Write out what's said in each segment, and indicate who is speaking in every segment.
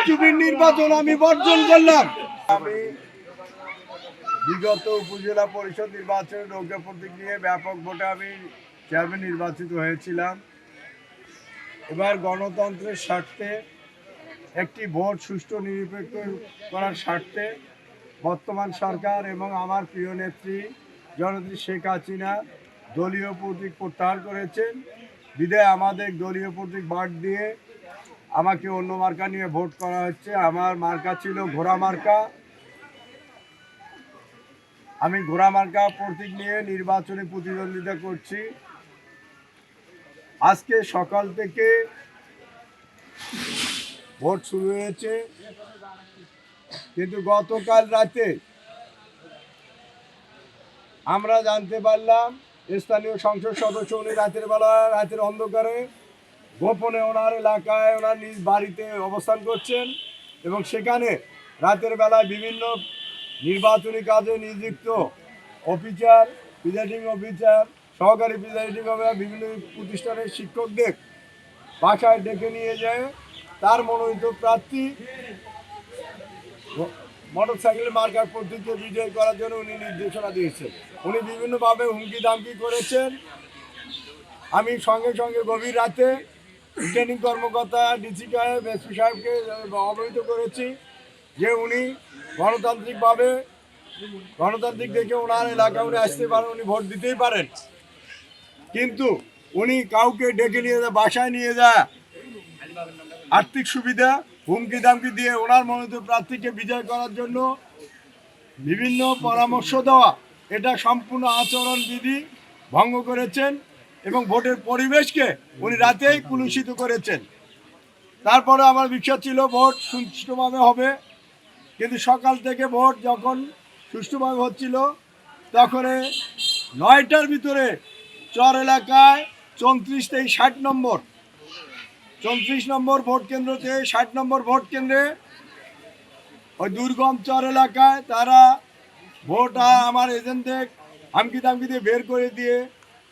Speaker 1: কারচুপির নির্বাচন আমি বর্জন করলাম। আমি বিগত উপজেলা পরিষদ নির্বাচনে নৌকা প্রতীক নিয়ে ব্যাপক ভোটে আমি চেয়ারম্যান নির্বাচিত হয়েছিলাম। এবার গণতন্ত্রের স্বার্থে একটি ভোট সুষ্ঠু নিরপেক্ষ করার স্বার্থে বর্তমান সরকার এবং আমার প্রিয় নেত্রী জননেত্রী শেখ হাসিনা দলীয় প্রতীক প্রত্যাহার করেছেন। বিদায় আমাদের দলীয় প্রতীক বাদ দিয়ে আমাকে অন্য মার্কা নিয়ে ভোট করা হচ্ছে। আমার মার্কা ছিল ঘোড়া মার্কা। আমি ঘোড়া মার্কা প্রতীক নিয়ে নির্বাচনে প্রতিদ্বন্দ্বিতা করছি। আজকে সকাল থেকে ভোট শুরু হয়েছে। কিন্তু গতকাল রাতে আমরা জানতে পারলাম, স্থানীয় সংসদ সদস্য উনি রাতের বেলা, রাতের অন্ধকারে গোপনে ওনার এলাকায় ওনার নিজ বাড়িতে অবস্থান করছেন এবং সেখানে রাতের বেলায় বিভিন্ন নির্বাচনী কাজে নিযুক্ত অফিসার, প্রিজাইডিং অফিসার, সহকারী প্রিজাইডিং অফিসার, বিভিন্ন প্রতিষ্ঠানের শিক্ষকদের বাসায় ডেকে নিয়ে যায়। তার মনোনীত প্রার্থী মোটর সাইকেলের মার্কার পদ্ধতিতে বিজয় করার জন্য উনি নির্দেশনা দিয়েছেন। উনি বিভিন্নভাবে হুমকি দামকি করেছেন। আমি সঙ্গে সঙ্গে গভীর রাতে রিটার্নিং কর্মকর্তা, ডিসি সাহেব এসপি সাহেবকে অবহিত করেছি যে উনি গণতান্ত্রিকভাবে, গণতান্ত্রিক দেখে ওনার এলাকা উনি আসতে পারেন, উনি ভোট দিতেই পারেন। কিন্তু উনি কাউকে ডেকে নিয়ে যায় বাসায় নিয়ে যায় আর্থিক সুবিধা, হুমকি দামকি দিয়ে ওনার মনোনীত প্রার্থীকে বিজয় করার জন্য বিভিন্ন পরামর্শ দেওয়া, এটা সম্পূর্ণ আচরণ বিধি ভঙ্গ করেছেন। এবং ভোটের পরিবেশকে উনি রাতেই কুলুষিত করেছেন। তারপরে আমার বিশ্বাস ছিল ভোট সুষ্ঠুভাবে হবে। কিন্তু সকাল থেকে ভোট যখন সুষ্ঠুভাবে হচ্ছিল, তখন নয়টার ভিতরে চর এলাকায় চৌত্রিশ থেকে ষাট নম্বর, চৌত্রিশ নম্বর ভোট কেন্দ্রতে ষাট নম্বর ভোট কেন্দ্রে ওই দুর্গম চর এলাকায় তারা ভোট আমার এজেন্টদের হামকি দামকি দিয়ে বের করে দিয়ে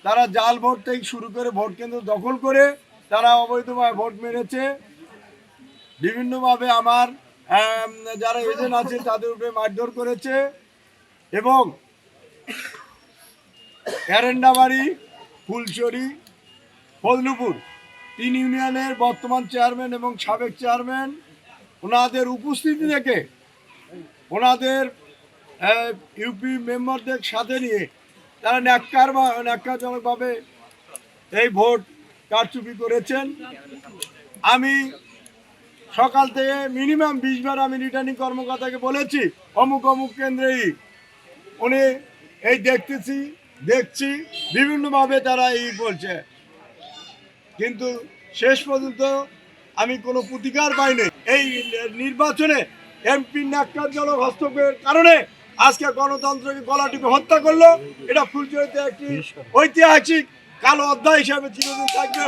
Speaker 1: তারা জাল ভোট থেকে শুরু করে ভোট কেন্দ্র দখল করে তারা অবৈধভাবে ভোট মেরেছে। বিভিন্নভাবে আমার যারা এজেন্ট আছে তাদের উপরে মারধর করেছে এবং এরেন্ডাবাড়ি ফুলচুরি ফজলুপুর তিন ইউনিয়নের বর্তমান চেয়ারম্যান এবং সাবেক চেয়ারম্যান, ওনাদের উপস্থিতি থেকে ওনাদের ইউপি মেম্বারদের সাথে নিয়ে তারা ন্যাক্কার বা ন্যাক্কারজনকভাবে এই ভোট কারচুপি করেছেন। আমি সকাল থেকে মিনিমাম বিশ বার আমি রিটার্নিং কর্মকর্তাকে বলেছি, অমুক অমুক কেন্দ্রেই। উনি এই দেখতেছি, দেখছি, বিভিন্নভাবে তারা এই বলছে। কিন্তু শেষ পর্যন্ত আমি কোনো প্রতিকার পাইনি। এই নির্বাচনে এমপি ন্যাক্কারজনক হস্তক্ষেপের কারণে আজকে গণতন্ত্রকে গলা টিপে হত্যা করল। এটা ফুলচরিতে একটি ঐতিহাসিক কালো অধ্যায় হিসাবে চিরদিন থাকবে।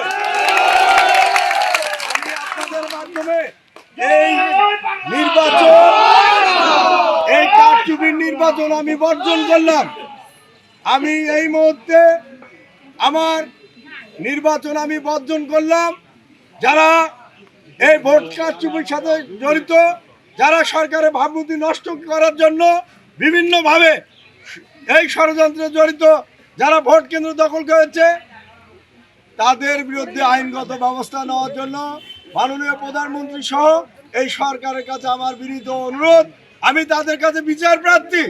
Speaker 1: আমি আপনাদের মাধ্যমে এই নির্বাচন, এই কারচুপির নির্বাচন আমি বর্জন করলাম। আমি এই মুহূর্তে আমার নির্বাচন আমি বর্জন করলাম। যারা এই ভোট কারচুপির সাথে জড়িত, যারা সরকারের ভাবমূর্তি নষ্ট করার জন্য বিভিন্নভাবে এই ষড়যন্ত্রে জড়িত যারা ভোট কেন্দ্র দখল করেছে, তাদের বিরুদ্ধে আইনগত ব্যবস্থা নেওয়ার জন্য মাননীয় প্রধানমন্ত্রী সহ এই সরকারের কাছে আমার বিনীত অনুরোধ। আমি তাদের কাছে বিচার প্রার্থী।